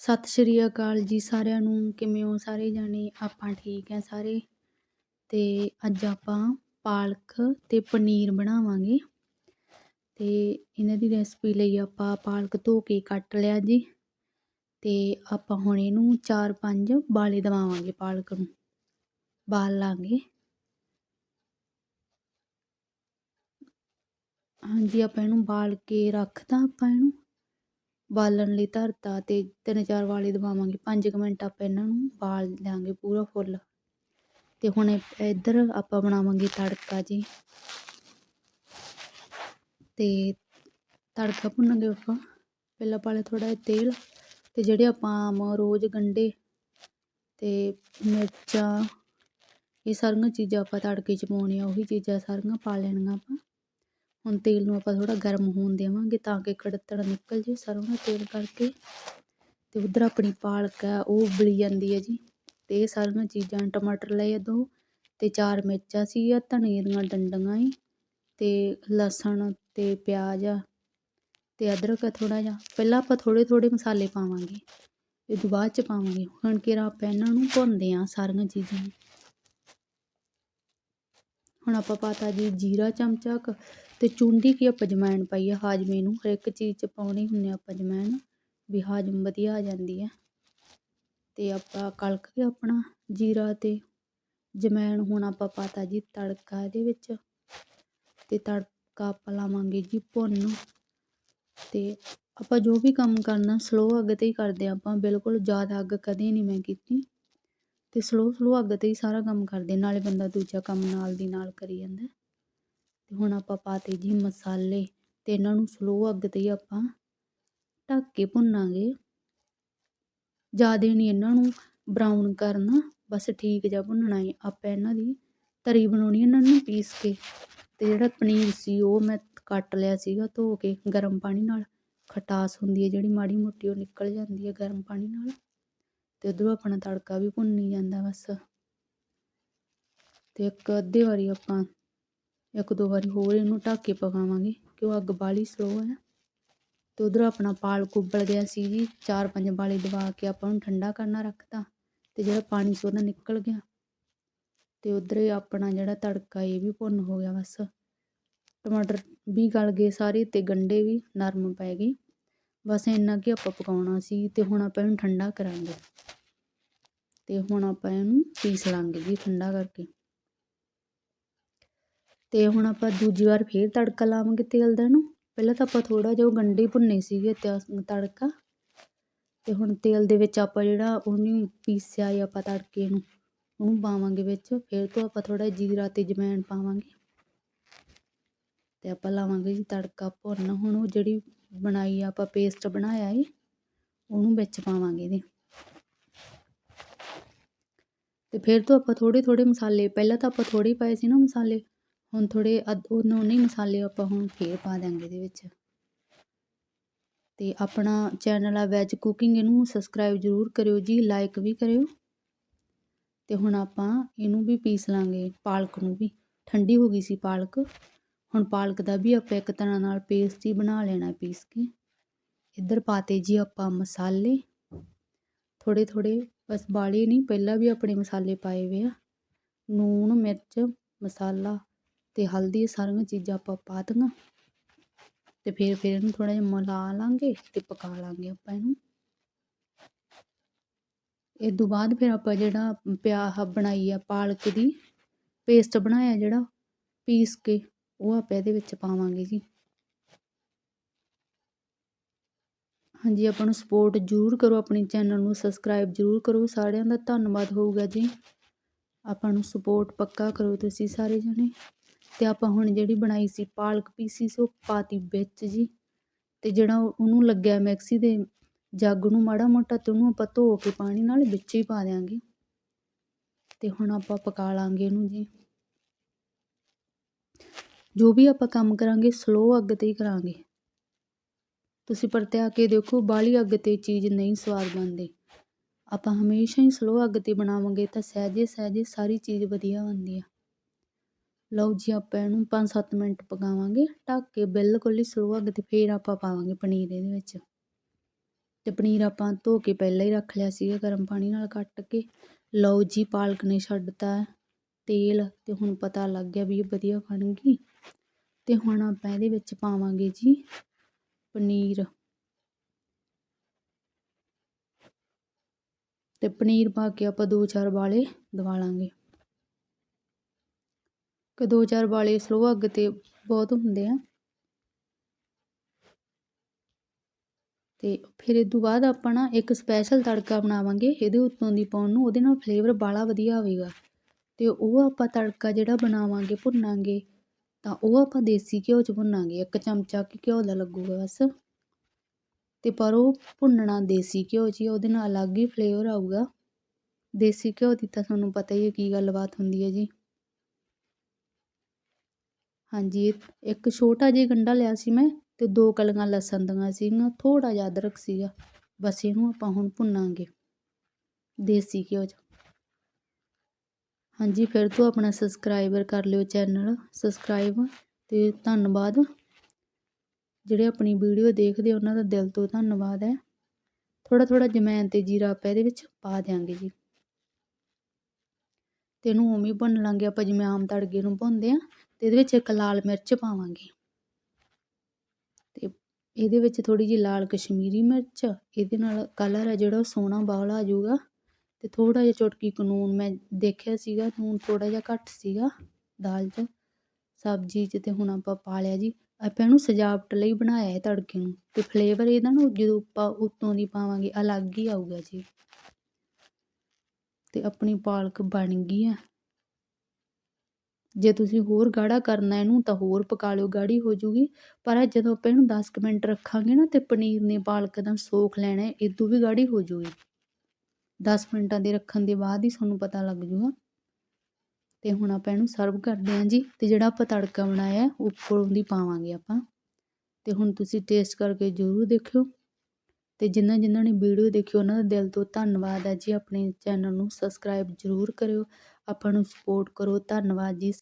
ਸਤਿ ਸ਼੍ਰੀ ਅਕਾਲ ਜੀ ਸਾਰਿਆਂ ਨੂੰ, ਕਿਵੇਂ ਹੋ ਸਾਰੇ ਜਾਣੇ? ਆਪਾਂ ਠੀਕ ਹੈ ਸਾਰੇ। ਤੇ ਅੱਜ ਆਪਾਂ ਪਾਲਕ ਤੇ ਪਨੀਰ ਬਣਾਵਾਂਗੇ। ਤੇ ਇਹਨਾਂ ਦੀ ਰੈਸਪੀ ਲਈ ਆਪਾਂ ਪਾਲਕ ਧੋ ਕੇ ਕੱਟ ਲਿਆ ਜੀ। ਤੇ ਆਪਾਂ ਹੁਣ ਇਹਨੂੰ 4-5 ਬਾਲੇ ਦਵਾਵਾਂਗੇ ਪਾਲਕ ਨੂੰ। ਬਾਲ ਲਾਂਗੇ। ਹਾਂਜੀ, ਆਪਾਂ ਇਹਨੂੰ ਬਾਲ ਕੇ ਰੱਖਦਾ ਆਪਾਂ ਇਹਨੂੰ। ਬਾਲਣ ਲਈ ਧਰਤਾ ਅਤੇ ਤਿੰਨ ਚਾਰ ਵਾਲੇ ਦਵਾਵਾਂਗੇ। ਪੰਜ ਕੁ ਮਿੰਟ ਆਪਾਂ ਇਹਨਾਂ ਨੂੰ ਬਾਲ ਲਾਂਗੇ ਪੂਰਾ ਫੁੱਲ। ਤੇ ਹੁਣ ਇੱਧਰ ਆਪਾਂ ਬਣਾਵਾਂਗੇ ਤੜਕਾ ਜੀ। ਤੇ ਤੜਕਾ ਭੁੰਨਾਂਗੇ ਆਪਾਂ। ਪਹਿਲਾਂ ਪਾਲੇ ਥੋੜ੍ਹਾ ਜਿਹਾ ਤੇਲ ਤੇ ਜਿਹੜੇ ਆਪਾਂ ਆਮ ਰੋਜ਼ ਗੰਢੇ ਤੇ ਮਿਰਚਾਂ, ਇਹ ਸਾਰੀਆਂ ਚੀਜ਼ਾਂ ਆਪਾਂ ਤੜਕੇ 'ਚ ਪਾਉਣੀਆਂ, ਉਹੀ ਚੀਜ਼ਾਂ ਸਾਰੀਆਂ ਪਾ ਲੈਣੀਆਂ ਆਪਾਂ। ਹੁਣ ਤੇਲ ਨੂੰ ਆਪਾਂ ਥੋੜਾ ਗਰਮ ਹੋਣ ਦੇਵਾਂਗੇ ਤਾਂ ਕਿ ਕੜਤੜ ਨਿਕਲ ਜੇ ਸਰੋਂ ਦਾ ਤੇਲ ਕਰਕੇ। ਤੇ ਉਧਰ ਆਪਣੀ ਪਾਲਕ ਆ, ਉਹ ਉਬਲੀ ਜਾਂਦੀ ਹੈ ਜੀ। ਤੇ ਇਹ ਸਾਰੀਆਂ ਚੀਜ਼ਾਂ ਟਮਾਟਰ ਲਏ ਦੋ ਤੇ ਚਾਰ ਮਿਰਚਾਂ ਸੀ ਆ ਧਨੀਏ ਦੀਆਂ ਡੰਡੀਆਂ ਈ ਤੇ ਲਸਣ ਤੇ ਪਿਆਜ਼ ਆ ਤੇ ਅਦਰਕ ਥੋੜਾ ਜਿਹਾ। ਪਹਿਲਾਂ ਆਪਾਂ ਥੋੜੇ ਥੋੜੇ ਮਸਾਲੇ ਪਾਵਾਂਗੇ। ਇਹ ਤੋਂ ਬਾਅਦ ਚ ਪਾਵਾਂਗੇ। ਹੁਣ ਕਿਰਾ ਆਪਾਂ ਇਹਨਾਂ ਨੂੰ ਭੁੰਨਦੇ ਆ ਸਾਰੀਆਂ ਚੀਜ਼ਾਂ ਹੁਣ ਆਪਾਂ ਪਾਤਾ ਜੀ ਜੀਰਾ ਚਮਚਾ ਕ ਤੇ ਚੁੰਡੀ ਕੀ ਆਪਾਂ ਜਮੈਣ ਪਾਈ ਆ ਹਾਜਮੇ ਨੂੰ, ਹਰ ਇੱਕ ਚੀਜ਼ 'ਚ ਪਾਉਣੀ ਹੁੰਨੇ ਆਪਾਂ ਜਮੈਣ ਵੀ ਹਾਜਮ ਵਧੀਆ ਆ ਜਾਂਦੀ ਹੈ ਤੇ ਆਪਾਂ ਕਲਕ ਕੇ ਆਪਣਾ ਜੀਰਾ ਤੇ ਜਮੈਣ ਹੁਣ ਆਪਾਂ ਪਾਤਾ ਜੀ ਤੜਕਾ ਇਹਦੇ ਵਿੱਚ, ਤੇ ਤੜਕਾ ਆਪਾਂ ਲਾਵਾਂਗੇ ਜੀ ਭੁੰਨ। ਤੇ ਆਪਾਂ ਜੋ ਵੀ ਕੰਮ ਕਰਨਾ ਸਲੋ ਅੱਗ ਤੇ ਹੀ ਕਰਦੇ ਆਪਾਂ, ਬਿਲਕੁਲ ਜ਼ਿਆਦਾ ਅੱਗ ਕਦੇ ਨਹੀਂ ਮੈਂ ਕੀਤੀ। ਤੇ ਸਲੋਅ ਸਲੋਅ ਅੱਗ ਤੇ ਹੀ ਸਾਰਾ ਕੰਮ ਕਰਦੇ ਨਾਲੇ ਬੰਦਾ ਦੂਜਾ ਕੰਮ ਨਾਲ ਦੀ ਨਾਲ ਕਰੀ ਜਾਂਦਾ। ਤੇ ਹੁਣ ਆਪਾਂ ਪਾਤੇ ਜੀ ਮਸਾਲੇ ਤੇ ਇਹਨਾਂ ਨੂੰ ਸਲੋਅ ਅੱਗ ਤੇ ਹੀ ਆਪਾਂ ਢੱਕ ਕੇ ਭੁੰਨਾਂਗੇ। ਜ਼ਿਆਦਾ ਨਹੀਂ ਇਹਨਾਂ ਨੂੰ ਬਰਾਊਨ ਕਰਨਾ, ਬਸ ਠੀਕ ਜਿਹਾ ਭੁੰਨਣਾ ਹੈ ਆਪਾਂ ਇਹਨਾਂ ਦੀ ਤਰੀ ਬਣਾਉਣੀ ਇਹਨਾਂ ਨੂੰ ਪੀਸ ਕੇ। ਤੇ ਜਿਹੜਾ ਪਨੀਰ ਸੀ ਉਹ ਮੈਂ ਕੱਟ ਲਿਆ ਸੀਗਾ, ਧੋ ਕੇ ਗਰਮ ਪਾਣੀ ਨਾਲ। ਖਟਾਸ ਹੁੰਦੀ ਹੈ ਜਿਹੜੀ ਮਾੜੀ ਮੋਟੀ ਉਹ ਨਿਕਲ ਜਾਂਦੀ ਹੈ ਗਰਮ ਪਾਣੀ ਨਾਲ। ਤੇ ਉਧਰੋਂ ਆਪਣਾ ਤੜਕਾ ਵੀ ਭੁੰਨੀ ਜਾਂਦਾ ਬਸ। ਤੇ ਇੱਕ ਅੱਧੇ ਵਾਰੀ ਆਪਾਂ ਇੱਕ ਦੋ ਵਾਰੀ ਹੋਰ ਇਹਨੂੰ ਢੱਕ ਕੇ ਪਕਾਵਾਂਗੇ ਕਿਉਂ ਅੱਗ ਬਾਲੀ ਸਲੋ ਹੈ ਤੇ ਉੱਧਰੋਂ ਆਪਣਾ ਪਾਲਕ ਉਬਲ ਗਿਆ ਸੀ ਜੀ, ਚਾਰ ਪੰਜ ਬਾਲੇ ਦਵਾ ਕੇ ਆਪਾਂ ਨੂੰ ਠੰਡਾ ਕਰਨਾ ਰੱਖਤਾ, ਤੇ ਜਿਹੜਾ ਪਾਣੀ ਸੀ ਉਹਦਾ ਨਿਕਲ ਗਿਆ। ਤੇ ਉੱਧਰ ਆਪਣਾ ਜਿਹੜਾ ਤੜਕਾ ਇਹ ਵੀ ਭੁੰਨ ਹੋ ਗਿਆ ਬਸ। ਟਮਾਟਰ ਵੀ ਗਲ ਗਏ ਸਾਰੇ ਤੇ ਗੰਢੇ ਵੀ ਨਰਮ ਪੈ ਗਏ। ਬਸ ਇੰਨਾ ਕਿ ਆਪਾਂ ਪਕਾਉਣਾ ਸੀ ਤੇ ਹੁਣ ਆਪਾਂ ਇਹਨੂੰ ਠੰਡਾ ਕਰਾਂਗੇ। ਤੇ ਹੁਣ ਆਪਾਂ ਇਹਨੂੰ ਪੀਸ ਲਾਂਗੇ ਜੀ ਠੰਡਾ ਕਰਕੇ। ਤੇ ਹੁਣ ਆਪਾਂ ਦੂਜੀ ਵਾਰ ਫੇਰ ਤੜਕਾ ਲਾਵਾਂਗੇ ਤੇਲ ਦਾ ਨੂੰ ਪਹਿਲਾਂ ਤਾਂ ਆਪਾਂ ਥੋੜਾ ਜਿਹਾ ਗੰਡੇ ਭੁੰਨੇ ਸੀਗੇ ਤੜਕਾ। ਤੇ ਹੁਣ ਤੇਲ ਦੇ ਵਿੱਚ ਆਪਾਂ ਜਿਹੜਾ ਉਹਨੂੰ ਪੀਸਿਆ ਆ ਆਪਾਂ ਤੜਕੇ ਨੂੰ, ਉਹਨੂੰ ਪਾਵਾਂਗੇ ਵਿੱਚ। ਫਿਰ ਤੋਂ ਆਪਾਂ ਥੋੜਾ ਜੀਰਾ ਤੇ ਜਮੈਣ ਪਾਵਾਂਗੇ। ਤੇ ਆਪਾਂ ਲਾਵਾਂਗੇ ਜੀ ਤੜਕਾ ਭੁੰਨ। ਹੁਣ ਉਹ ਜਿਹੜੀ ਬਣਾਈ ਆਪਾਂ ਪੇਸਟ ਬਣਾਇਆ ਏ, ਉਹਨੂੰ ਵਿੱਚ ਪਾਵਾਂਗੇ ਇਹਦੇ। ਤੇ ਫਿਰ ਤੋਂ ਆਪਾਂ ਥੋੜੇ ਥੋੜੇ ਮਸਾਲੇ, ਪਹਿਲਾਂ ਤਾਂ ਆਪਾਂ ਥੋੜੇ ਪਾਏ ਸੀ ਨਾ ਮਸਾਲੇ, ਹੁਣ ਥੋੜੇ ਉਹਨਾਂ ਨਹੀਂ ਮਸਾਲੇ ਆਪਾਂ ਹੁਣ ਫੇਰ ਪਾ ਦਾਂਗੇ ਇਹਦੇ ਵਿੱਚ। ਤੇ ਆਪਣਾ ਚੈਨਲ ਆ ਵੈਜ ਕੁਕਿੰਗ, ਇਹਨੂੰ ਸਬਸਕ੍ਰਾਈਬ ਜ਼ਰੂਰ ਕਰਿਓ ਜੀ ਲਾਈਕ ਵੀ ਕਰਿਓ। ਤੇ ਹੁਣ ਆਪਾਂ ਇਹਨੂੰ ਵੀ ਪੀਸ ਲਾਂਗੇ, ਪਾਲਕ ਨੂੰ ਵੀ। ਠੰਡੀ ਹੋ ਗਈ ਸੀ ਪਾਲਕ। ਹੁਣ ਪਾਲਕ ਦਾ ਵੀ ਆਪਾਂ ਇੱਕ ਤਰ੍ਹਾਂ ਨਾਲ ਪੇਸਟ ਹੀ ਬਣਾ ਲੈਣਾ ਪੀਸ ਕੇ। ਇੱਧਰ ਪਾਤੇ ਜੀ ਆਪਾਂ ਮਸਾਲੇ। ਥੋੜੇ ਥੋੜੇ ਬਸ ਬਾਲੇ ਨਹੀਂ, ਪਹਿਲਾਂ ਵੀ ਆਪਣੇ ਮਸਾਲੇ ਪਾਏ ਵੇ ਆ। ਨੂਣ, ਮਿਰਚ, ਮਸਾਲਾ ਤੇ ਹਲਦੀ ਸਾਰੀਆਂ ਚੀਜ਼ਾਂ ਆਪਾਂ ਪਾ ਦੀਆਂ ਤੇ ਫਿਰ ਫਿਰ ਇਹਨੂੰ ਥੋੜਾ ਜਿਹਾ ਮਿਲਾ ਲਾਂਗੇ ਤੇ ਪਕਾ ਲਾਂਗੇ ਆਪਾਂ ਇਹਨੂੰ। ਇਹ ਤੋਂ ਬਾਅਦ ਫਿਰ ਆਪਾਂ ਜਿਹੜਾ ਪਿਆਹ ਬਣਾਈ ਆ ਪਾਲਕ ਦੀ ਪੇਸਟ ਬਣਾਇਆ ਜਿਹੜਾ ਪੀਸ ਕੇ। ਉਹ ਆਪਾਂ ਇਹਦੇ ਵਿੱਚ ਪਾਵਾਂਗੇ ਜੀ। ਹਾਂਜੀ, ਆਪਾਂ ਨੂੰ ਸਪੋਰਟ ਜ਼ਰੂਰ ਕਰੋ ਆਪਣੇ ਚੈਨਲ ਨੂੰ ਸਬਸਕ੍ਰਾਈਬ ਜ਼ਰੂਰ ਕਰੋ। ਸਾਰਿਆਂ ਦਾ ਧੰਨਵਾਦ ਹੋਊਗਾ ਜੀ। ਆਪਾਂ ਨੂੰ ਸਪੋਰਟ ਪੱਕਾ ਕਰੋ ਤੁਸੀਂ ਸਾਰੇ ਜਣੇ। ਤੇ ਆਪਾਂ ਹੁਣ ਜਿਹੜੀ ਬਣਾਈ ਸੀ ਪਾਲਕ ਪੀਸੀ ਸੀ, ਉਹ ਪਾਤੀ ਵਿੱਚ ਜੀ। ਤੇ ਜਿਹੜਾ ਉਹਨੂੰ ਲੱਗਿਆ ਮਿਕਸੀ ਦੇ ਜੱਗ ਨੂੰ ਮਾੜਾ ਮੋਟਾ ਤੇ ਉਹਨੂੰ ਆਪਾਂ ਧੋ ਕੇ ਪਾਣੀ ਨਾਲ ਵਿੱਚ ਹੀ ਪਾ ਦਿਆਂਗੇ। ਤੇ ਹੁਣ ਆਪਾਂ ਪਕਾ ਲਾਂਗੇ ਇਹਨੂੰ ਜੀ। ਜੋ ਵੀ ਆਪਾਂ ਕੰਮ ਕਰਾਂਗੇ ਸਲੋ ਅੱਗ ਤੇ ਹੀ ਕਰਾਂਗੇ। ਤੁਸੀਂ ਪਰਤਿਆ ਕੇ ਦੇਖੋ, ਬਾਹਲੀ ਅੱਗ ਤੇ ਚੀਜ਼ ਨਹੀਂ ਸਵਾਦ ਬਣਦੀ। ਆਪਾਂ ਹਮੇਸ਼ਾ ਹੀ ਸਲੋ ਅੱਗ ਤੇ ਬਣਾਵਾਂਗੇ ਤਾਂ ਸਹਿਜੇ ਸਹਿਜੇ ਸਾਰੀ ਚੀਜ਼ ਵਧੀਆ ਬਣਦੀ ਆ। ਲਓ ਜੀ, ਆਪਾਂ ਇਹਨੂੰ 5-7 ਮਿੰਟ ਪਕਾਵਾਂਗੇ। ਢੱਕ ਕੇ ਬਿਲਕੁਲ ਹੀ ਸਲੋ ਅੱਗ ਤੇ ਫੇਰ ਆਪਾਂ ਪਾਵਾਂਗੇ ਪਨੀਰ ਇਹਦੇ ਵਿੱਚ। ਤੇ ਤੇ ਪਨੀਰ ਆਪਾਂ ਧੋ ਕੇ ਪਹਿਲਾਂ ਹੀ ਰੱਖ ਲਿਆ ਸੀਗਾ, ਗਰਮ ਪਾਣੀ ਨਾਲ ਕੱਟ ਕੇ। ਲਓ ਜੀ, ਪਾਲਕ ਨੇ ਛੱਡਤਾ ਤੇਲ ਤੇ ਹੁਣ ਪਤਾ ਲੱਗ ਗਿਆ ਵੀ ਇਹ ਵਧੀਆ ਬਣ ਗਈ ਤੇ ਹੁਣ ਆਪਾਂ ਇਹਦੇ ਵਿੱਚ ਪਾਵਾਂਗੇ ਜੀ ਪਨੀਰ। ਤੇ ਪਨੀਰ ਪਾ ਕੇ ਆਪਾਂ ਦੋ ਚਾਰ ਵਾਲੇ ਦਵਾ ਲਾਂਗੇ। ਕਿ ਦੋ ਚਾਰ ਵਾਲੇ ਸਲੋ ਅੱਗ ਤੇ ਬਹੁਤ ਹੁੰਦੇ ਆ। ਤੇ ਫਿਰ ਇਹ ਤੋਂ ਬਾਅਦ ਆਪਾਂ ਨਾ ਇੱਕ ਸਪੈਸ਼ਲ ਤੜਕਾ ਬਣਾਵਾਂਗੇ, ਇਹਦੇ ਉੱਤੋਂ ਦੀ ਪਾਉਣ ਨੂੰ, ਉਹਦੇ ਨਾਲ ਫਲੇਵਰ ਬਾਲਾ ਵਧੀਆ ਹੋਵੇਗਾ। ਅਤੇ ਉਹ ਆਪਾਂ ਤੜਕਾ ਜਿਹੜਾ ਬਣਾਵਾਂਗੇ, ਭੁੰਨਾਂਗੇ, ਤਾਂ ਉਹ ਆਪਾਂ ਦੇਸੀ ਘਿਓ 'ਚ ਭੁੰਨਾਂਗੇ। ਇੱਕ ਚਮਚਾ ਘਿਓ ਦਾ ਲੱਗੂਗਾ ਬਸ। ਅਤੇ ਪਰ ਉਹ ਭੁੰਨਣਾ ਦੇਸੀ ਘਿਓ 'ਚ ਹੀ, ਉਹਦੇ ਨਾਲ ਅਲੱਗ ਹੀ ਫਲੇਵਰ ਆਊਗਾ। ਦੇਸੀ ਘਿਓ ਦੀ ਤਾਂ ਤੁਹਾਨੂੰ ਪਤਾ ਹੀ ਹੈ ਕੀ ਗੱਲਬਾਤ ਹੁੰਦੀ ਹੈ ਜੀ। ਹਾਂਜੀ, ਇੱਕ ਛੋਟਾ ਜਿਹਾ ਗੰਢਾ ਲਿਆ ਸੀ ਮੈਂ ਤੇ ਦੋ ਕਲੀਆਂ ਲਸਣ ਦੀਆਂ ਸੀਗੀਆਂ ਥੋੜਾ ਜਿਹਾ ਅਦਰਕ ਸੀਗਾ। ਬਸ ਇਹਨੂੰ ਆਪਾਂ ਹੁਣ ਭੁੰਨਾਂਗੇ। ਦੇਸੀ ਘਿਓ 'ਚ। ਹਾਂਜੀ, ਫਿਰ ਤੋਂ ਆਪਣਾ ਸਬਸਕ੍ਰਾਈਬਰ ਕਰ ਲਿਓ ਚੈਨਲ ਸਬਸਕ੍ਰਾਈਬ ਤੇ ਧੰਨਵਾਦ। ਜਿਹੜੇ ਆਪਣੀ ਵੀਡੀਓ ਦੇਖਦੇ ਉਹਨਾਂ ਦਾ ਦਿਲ ਤੋਂ ਧੰਨਵਾਦ ਹੈ। ਥੋੜਾ ਥੋੜਾ ਜਮੈਨ ਤੇ ਜੀਰਾ ਆਪਾਂ ਇਹਦੇ ਵਿੱਚ ਪਾ ਦਿਆਂਗੇ ਜੀ। ਤੇ ਇਹਨੂੰ ਉਵੇਂ ਭੁੰਨ ਲਾਂਗੇ, ਆਪਾਂ ਜਿਵੇਂ ਆਮ ਤੜਕੇ ਨੂੰ ਭੁੰਨਦੇ ਆ, ਤੇ ਇਹਦੇ ਵਿੱਚ ਇੱਕ ਲਾਲ ਮਿਰਚ ਪਾਵਾਂਗੇ। ਤੇ ਇਹਦੇ ਵਿੱਚ ਥੋੜੀ ਜਿਹੀ ਲਾਲ ਕਸ਼ਮੀਰੀ ਮਿਰਚ, ਇਹਦੇ ਨਾਲ ਕਲਰ ਹੈ ਜਿਹੜਾ ਸੋਹਣਾ ਬਾਹਲਾ ਆ ਜਾਊਗਾ। ਤੇ ਥੋੜਾ ਜਿਹਾ ਚੁਟਕੀ ਕਾਨੂੰਨ ਮੈਂ ਦੇਖਿਆ ਸੀਗਾ, ਨੂਨ ਥੋੜਾ ਜਿਹਾ ਘੱਟ ਸੀਗਾ, ਦਾਲ 'ਚ, ਸਬਜ਼ੀ 'ਚ ਤੇ ਹੁਣ ਆਪਾਂ ਪਾ ਲਿਆ ਜੀ। ਆਪਾਂ ਇਹਨੂੰ ਸਜਾਵਟ ਲਈ ਬਣਾਇਆ ਹੈ ਤੜਕੇ ਨੂੰ ਤੇ ਫਲੇਵਰ ਇਹਦਾ ਨਾ ਜਦੋਂ ਆਪਾਂ ਉੱਤੋਂ ਦੀ ਪਾਵਾਂਗੇ, ਅਲੱਗ ਹੀ ਆਊਗਾ ਜੀ। ਤੇ ਆਪਣੀ ਪਾਲਕ ਬਣ ਗਈ ਆ। ਜੇ ਤੁਸੀਂ ਹੋਰ ਗਾੜਾ ਕਰਨਾ ਇਹਨੂੰ ਤਾਂ ਹੋਰ ਪਕਾ ਲਿਓ, ਗਾੜੀ ਹੋ ਜੂਗੀ। ਪਰ ਜਦੋਂ ਆਪਾਂ ਇਹਨੂੰ 10 ਮਿੰਟ ਰੱਖਾਂਗੇ ਨਾ ਤੇ ਪਨੀਰ ਨੇ ਪਾਲਕ ਦਾ ਸੋਖ ਲੈਣਾ ਇਦੋਂ ਵੀ ਗਾੜੀ ਹੋ ਜੂਗੀ। 10 ਮਿੰਟਾਂ ਦੇ ਰੱਖਣ ਦੇ ਬਾਅਦ ਹੀ ਤੁਹਾਨੂੰ ਪਤਾ ਲੱਗ ਜੂਗਾ। ਤੇ ਹੁਣ ਆਪਾਂ ਇਹਨੂੰ ਸਰਵ ਕਰਦੇ ਹਾਂ ਜੀ, ਤੇ ਜਿਹੜਾ ਆਪਾਂ ਤੜਕਾ ਬਣਾਇਆ ਉੱਪਰੋਂ ਦੀ ਪਾਵਾਂਗੇ ਆਪਾਂ। ਤੇ ਹੁਣ ਤੁਸੀਂ ਟੇਸਟ ਕਰਕੇ ਜ਼ਰੂਰ ਦੇਖਿਓ। ਤੇ ਜਿਨ੍ਹਾਂ ਜਿਨ੍ਹਾਂ ਨੇ ਵੀਡੀਓ ਦੇਖੀ, ਉਹਨਾਂ ਦਾ ਦਿਲ ਤੋਂ ਧੰਨਵਾਦ ਹੈ ਜੀ। ਆਪਣੇ ਚੈਨਲ ਨੂੰ ਸਬਸਕ੍ਰਾਈਬ ਜ਼ਰੂਰ ਕਰਿਓ। ਆਪਾਂ ਨੂੰ ਸਪੋਰਟ ਕਰੋ। ਧੰਨਵਾਦ ਜੀ।